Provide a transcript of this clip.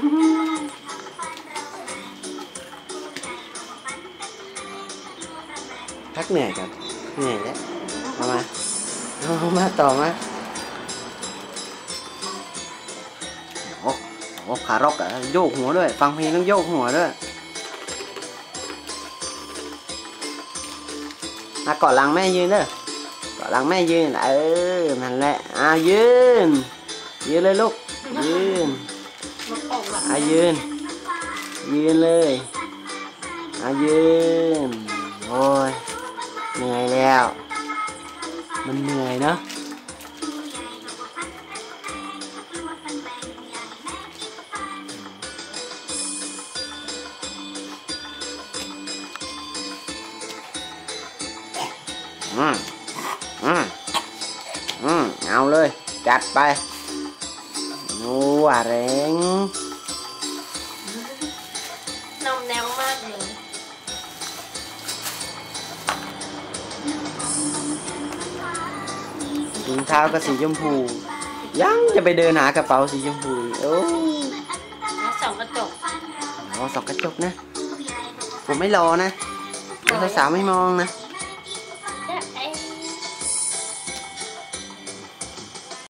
พักเหนื่อยก่อนเหนื่อยแล้วเอามาเอามาต่อมาโอ้โหขาร็อกอะโยกหัวด้วย ฟังเพลงต้องโยกหัวด้วยมาเกาะหลังแม่ยืนเด้อเกาะหลังแม่ยืน เออ นั่นแหละ อ่ายืน ยืนเลยลูก ยืน อายืน ยืนเลยอายืน โอ้ย เหนื่อยแล้ว มันเหนื่อยเนอะอืมอืมอืมเอาเลย จัดไป นัวเร่ง วมากเลยถุงเท้าก็สีชมพู ยังจะไปเดินหากระเป๋าสีชมพูอีกโอ้แล้วสองกระจกรอสองกระจกนะ ผมไม่รอนะสาวๆไม่มองนะอ